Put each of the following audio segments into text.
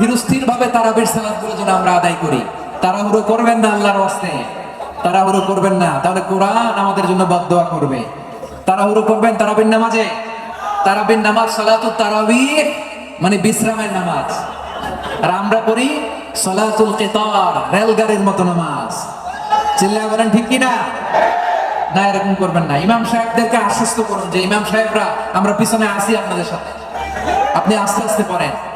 ধীরস্থির ভাবে তারাবির সালাতগুলো যেন আমরা আদায় করি। তাড়াহুড়ো করবেন না আল্লাহর ওয়াস্তে তাড়াহুড়ো করবেন না। তাহলে কোরআন আমাদের জন্য বদদোয়া করবে। তাড়াহুড়ো করবেন তারাবির নামাজে। তারাবির নামাজ সালাতুল তারাবি মানে বিশ্রামের নামাজ। আর আমরা করি সালাতুল কেতার, রেলগাড়ির মতো নামাজ। চিল্লায় বলেন, ঠিক কিনা? না, এরকম করবেন না। ইমাম সাহেবদেরকে আশ্বস্ত করুন যে, ইমাম সাহেবরা, আমরা পিছনে আসি আপনাদের সাথে। আপনি আস্তে আস্তে পড়েন।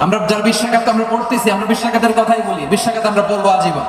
আমরা যার বিশ্বাঘাত আমরা পড়তেছি আমরা বিশ্বাঘাতের কথাই বলি। বিশ্বাঘাত আমরা পড়ব আজীবন।